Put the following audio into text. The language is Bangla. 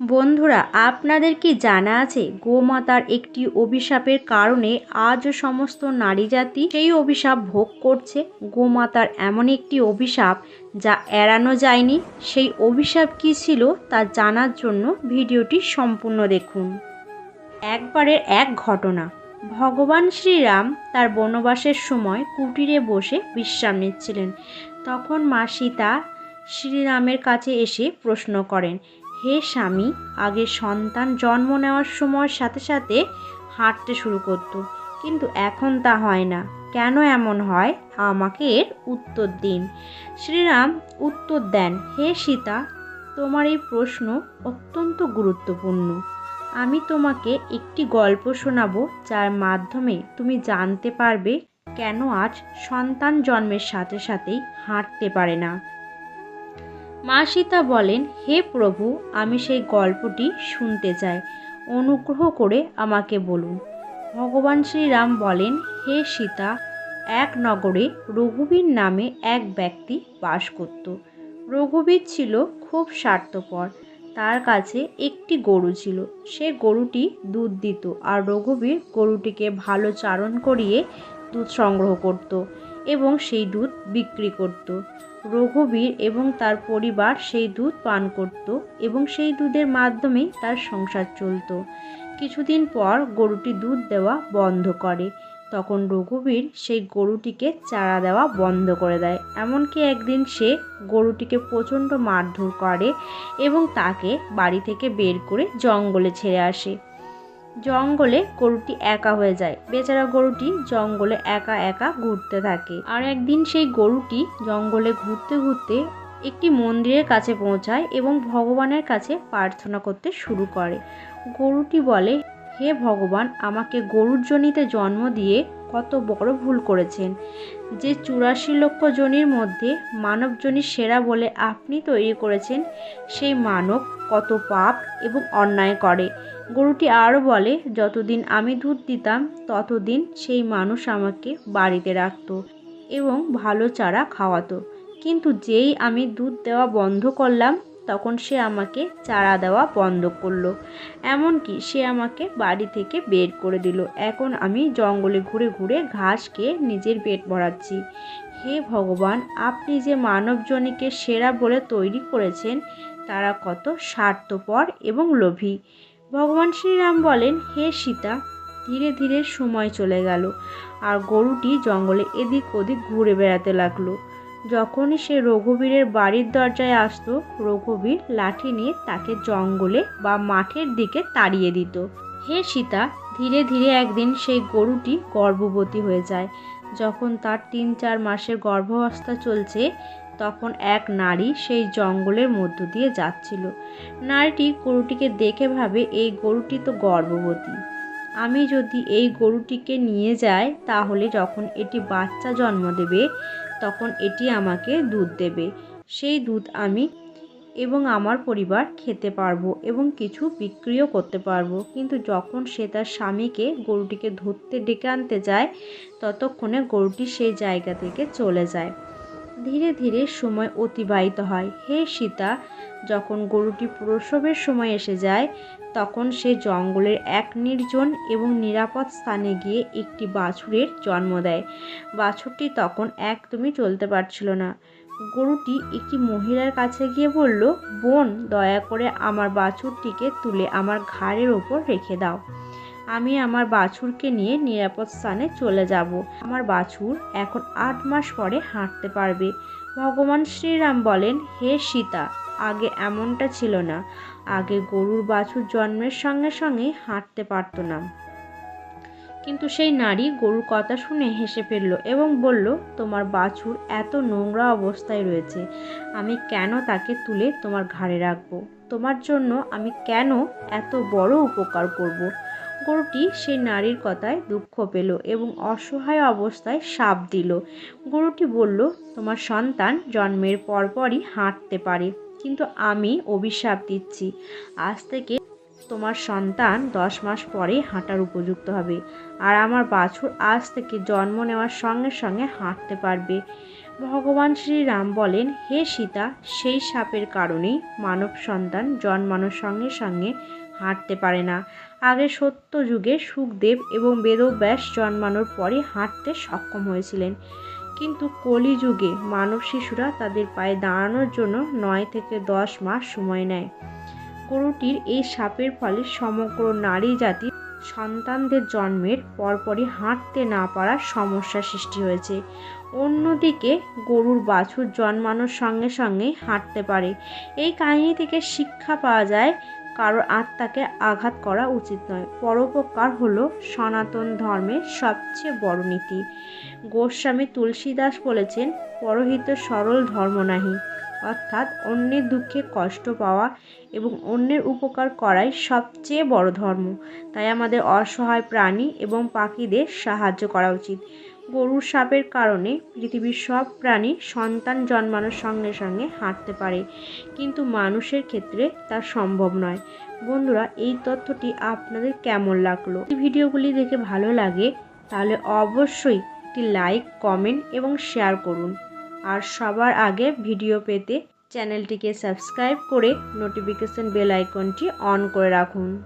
বন্ধুরা, আপনাদের কি জানা আছে গোমাতার একটি অভিশাপের কারণে আজও সমস্ত নারী জাতি সেই অভিশাপ ভোগ করছে? গোমাতার এমন একটি অভিশাপ যা এড়ানো যায়নি। সেই অভিশাপ কী ছিল তা জানার জন্য ভিডিওটি সম্পূর্ণ দেখুন। একবারের এক ঘটনা। ভগবান শ্রীরাম তার বনবাসের সময় কুটিরে বসে বিশ্রাম নিচ্ছিলেন। তখন মা সীতা শ্রীরামের কাছে এসে প্রশ্ন করেন হে স্বামী, আগে সন্তান জন্ম নেওয়ার সময়ের সাথে সাথে হাঁটতে শুরু করত। কিন্তু এখন তা হয় না। কেন এমন হয়? আমাকে এর উত্তর দিন। শ্রীরাম উত্তর দেন, হে সীতা, তোমার এই প্রশ্ন অত্যন্ত গুরুত্বপূর্ণ। আমি তোমাকে একটি গল্প শোনাবো, যার মাধ্যমে তুমি জানতে পারবে কেন আজ সন্তান জন্মের সাথে সাথেই হাঁটতে পারে না। মা সীতা বলেন, হে প্রভু, আমি সেই গল্পটি শুনতে চাই। অনুগ্রহ করে আমাকে বলুন। ভগবান শ্রীরাম বলেন, হে সীতা, এক নগরে রঘুবীর নামে এক ব্যক্তি বাস করত। রঘুবীর ছিল খুব স্বার্থপর। তার কাছে একটি গরু ছিল। সে গরুটি দুধ দিত আর রঘুবীর গরুটিকে ভালো চারণ করিয়ে দুধ সংগ্রহ করত। এবং সেই দুধ বিক্রি করত। রঘুবীর এবং তার পরিবার সেই দুধ পান করত এবং সেই দুধের মাধ্যমেই তার সংসার চলত। কিছুদিন পর গরুটি দুধ দেওয়া বন্ধ করে। তখন রঘুবীর সেই গরুটিকে চারা দেওয়া বন্ধ করে দেয়। এমনকি একদিন সে গরুটিকে প্রচণ্ড মারধর করে এবং তাকে বাড়ি থেকে বের করে জঙ্গলে ছেড়ে আসে। জঙ্গলে গরুটি একা হয়ে যায়। বেচারা গরুটি জঙ্গলে একা একা ঘুরতে থাকে। আর একদিন সেই গরুটি জঙ্গলে ঘুরতে ঘুরতে একটি মন্দিরের কাছে পৌঁছায় এবং ভগবানের কাছে প্রার্থনা করতে শুরু করে। গরুটি বলে, হে ভগবান, আমাকে গরুর জনিতে জন্ম দিয়ে কত বড় ভুল করেছেন। যে চুরাশি লক্ষ জনির মধ্যে মানবজনী সেরা বলে আপনি তৈরি করেছেন, সেই মানব কত পাপ এবং অন্যায় করে। গরুটি আরও বলে, যতদিন আমি দুধ দিতাম, ততদিন সেই মানুষ আমাকে বাড়িতে রাখতো এবং ভালো চারা খাওয়াতো। কিন্তু যেই আমি দুধ দেওয়া বন্ধ করলাম, তখন সে আমাকে চারা দেওয়া বন্ধ করল। এমনকি সে আমাকে বাড়ি থেকে বের করে দিল। এখন আমি জঙ্গলে ঘুরে ঘুরে ঘাস খেয়ে নিজের পেট ভরাচ্ছি। হে ভগবান, আপনি যে মানবজনীকে সেরা বলে তৈরি করেছেন তারা কত স্বার্থপর এবং লোভী। ভগবান শ্রীরাম বলেন, হে সীতা, ধীরে ধীরে সময় চলে গেল। আর গরুটি জঙ্গলে এদিক ওদিক ঘুরে বেড়াতে লাগল। যখনই সে রঘুবীরের বাড়ির দরজায় আসতো, রঘুবীর লাঠি নিয়ে তাকে জঙ্গলে বা মাঠের দিকে তাড়িয়ে দিত। হে সীতা, ধীরে ধীরে একদিন সেই গরুটি গর্ভবতী হয়ে যায়। যখন তার তিন চার মাসের গর্ভাবস্থা চলছে তখন এক নারী সেই জঙ্গলের মধ্য দিয়ে যাচ্ছিল। নারীটি গরুটিকে দেখে ভাবে, এই গরুটি তো গর্ভবতী। আমি যদি এই গরুটিকে নিয়ে যাই, তাহলে যখন এটি বাচ্চা জন্ম দেবে, তখন এটি আমাকে দুধ দেবে। সেই দুধ আমি এবং আমার পরিবার খেতে পারব এবং কিছু বিক্রিও করতে পারব। কিন্তু যখন সে তার স্বামীকে গরুটিকে ধরতে, ডেকে আনতে যায়, ততক্ষণে গরুটি সেই জায়গা থেকে চলে যায়। ধীরে ধীরে সময় অতিবাহিত হয়। হে সীতা, যখন গরুটি প্রসবের সময় এসে যায়, তখন সে জঙ্গলের এক নির্জন এবং নিরাপদ স্থানে গিয়ে একটি বাছুরের জন্ম দেয়। বাছুরটি তখন একদমই চলতে পারছিল না। গরুটি একটি মহিলার কাছে গিয়ে বলল, বোন, দয়া করে আমার বাছুরটিকে তুলে আমার ঘাড়ের ওপর রেখে দাও। আমি আমার বাছুরকে নিয়ে নিরাপদ স্থানে চলে যাব। আমার বাছুর এখন আট মাস পরে হাঁটতে পারবে। ভগবান শ্রীরাম বলেন, হে সীতা, আগে এমনটা ছিল না। আগে গরুর বাছুর জন্মের সঙ্গে সঙ্গে হাঁটতে পারতো না। কিন্তু সেই নারী গরুর কথা শুনে হেসে ফেলল এবং বলল, তোমার বাছুর এত নোংরা অবস্থায় রয়েছে। আমি কেন তাকে তুলে তোমার ঘাড়ে রাখব? তোমার জন্য আমি কেন এত বড় উপকার করব। গরুটি সেই নারীর কথায় দুঃখ পেল এবং অসহায় অবস্থায় সাপ দিল। গরুটি বলল, তোমার সন্তান জন্মের পরপরই হাঁটতে পারে, কিন্তু আমি অভিশাপ দিচ্ছি। আজ থেকে তোমার সন্তান দশ মাস পরে হাঁটার উপযুক্ত হবে আর আমার বাছুর আজ থেকে জন্ম নেওয়ার সঙ্গে সঙ্গে হাঁটতে পারবে। ভগবান শ্রীরাম বলেন, হে সীতা, সেই সাপের কারণেই মানব সন্তান জন্মানোর সঙ্গে সঙ্গে হাঁটতে পারে না। আগে সত্য যুগে সুখদেব এবং বেদব্যাস জন্মানোর পরে হাঁটতে সক্ষম হয়েছিলেন। কিন্তু কলিযুগে মানব শিশুরা তাদের পায়ে দাঁড়ানোর জন্য নয় থেকে দশ মাস সময় নেয়। গরুটির এই সাপের ফলে সমগ্র নারী জাতি সন্তানদের জন্মের পরপরই হাঁটতে না পারার সমস্যা সৃষ্টি হয়েছে। অন্যদিকে গরুর বাছুর জন্মানোর সঙ্গে সঙ্গে হাঁটতে পারে। এই কাহিনী থেকে শিক্ষা পাওয়া যায় কারোর আত্মাকে আঘাত করা উচিত নয়। পরোপকার হলো সনাতন ধর্মের সবচেয়ে বড় নীতি। গোস্বামী তুলসীদাস বলেছেন, পরহিত সরল ধর্ম নাহি, অর্থাৎ অন্যের দুঃখে কষ্ট পাওয়া এবং অন্যের উপকার করাই সবচেয়ে বড় ধর্ম। তাই আমাদের অসহায় প্রাণী এবং পাখিদের সাহায্য করা উচিত। গরুর সাপের কারণে পৃথিবীর সব প্রাণী সন্তান জন্মানোর সঙ্গে সঙ্গে হাঁটতে পারে। কিন্তু মানুষের ক্ষেত্রে তা সম্ভব নয়। বন্ধুরা, এই তথ্যটি আপনাদের কেমন লাগল? এই ভিডিওগুলি দেখে ভালো লাগে, তাহলে অবশ্যই একটি লাইক, কমেন্ট এবং শেয়ার করুন। আর সবার আগে ভিডিও পেতে চ্যানেলটিকে সাবস্ক্রাইব করে নোটিফিকেশন বেল আইকনটি অন করে রাখুন।